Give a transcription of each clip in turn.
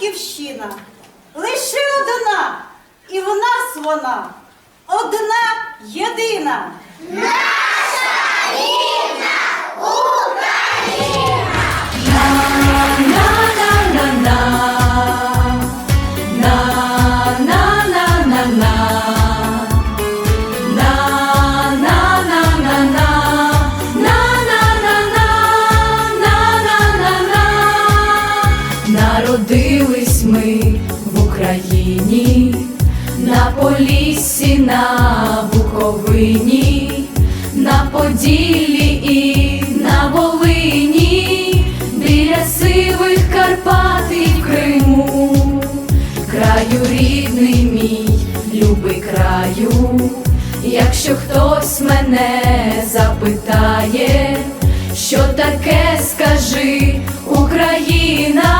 батьківщина. Лише одна, і в нас вона. Одна єдина. Народились Україні, на Поліссі, на Буковині, на Поділлі і на Волині, біля сивих Карпат і в Криму, краю рідний мій, любий краю, якщо хтось мене запитає, що таке скажи Україна,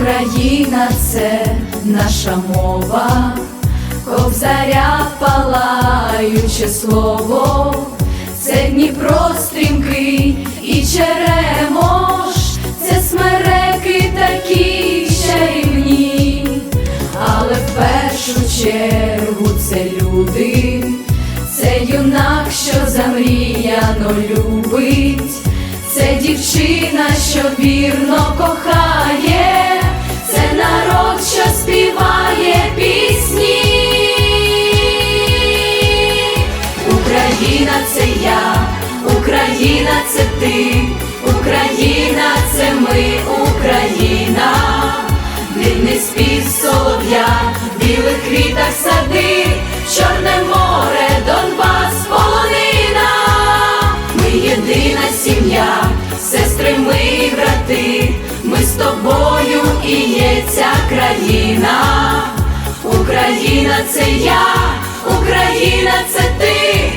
Україна це наша мова, кобзаря палаюче слово, це Дніпро стрімкий і черемош, це смереки такі чарівні, але в першу чергу це люди, це юнак, що замріяно любить, це дівчина, що вірно кохає, народ, що співає пісні. Україна це я, Україна це ти, Україна це ми, Україна, Дивний спів солов'я, білих квітах сади, Чорне море, Донбас, полонина, ми єдина сім'я, сестри, ми і брати, ми з тобою Ця країна, Україна це я, Україна це ти.